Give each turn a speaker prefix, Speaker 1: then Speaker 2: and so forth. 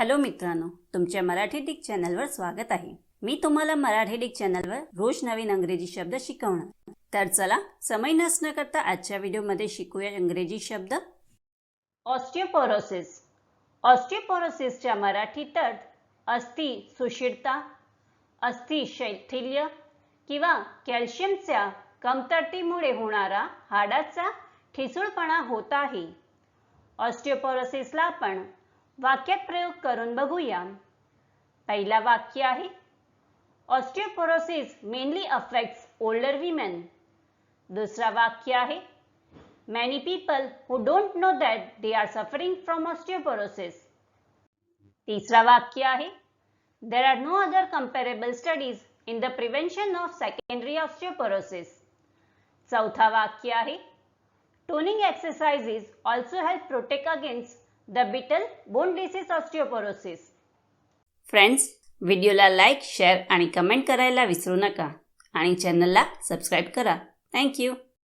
Speaker 1: Hello मित्रांनो तुमच्या Marathi Dick चॅनलवर स्वागत आहे. मी तुम्हाला मराठी डिक चॅनलवर रोज नवीन अंग्रेजी शब्द शिकवणार. तर चला समय नसणं करता आजच्या व्हिडिओमध्ये शिकूया इंग्रजी शब्द. ऑस्टिओपोरोसिस ऑस्टिओपोरोसिसच्या मराठीत अर्थ अस्थि सुशिरता अस्थि शैथिल्य किंवा कॅल्शियमच्या कमतरतेमुळे होणारा हाडाचा ठिसूळपणा होत आहे. ऑस्टिओपोरोसिसला आपण वाक्यात प्रयोग करून बघूया. पहिला वाक्य आहे osteoporosis mainly affects older women दुसरा वाक्य आहे many people who don't know that they are suffering from osteoporosis तिसरा वाक्य आहे there are no other comparable studies in the prevention of secondary osteoporosis चौथा वाक्य आहे toning exercises also help protect against the brittle bone disease osteoporosis. Friends व्हिडिओला like share आणि comment करायला विसरू नका. आणि चॅनलला सबस्क्राईब करा. थँक्यू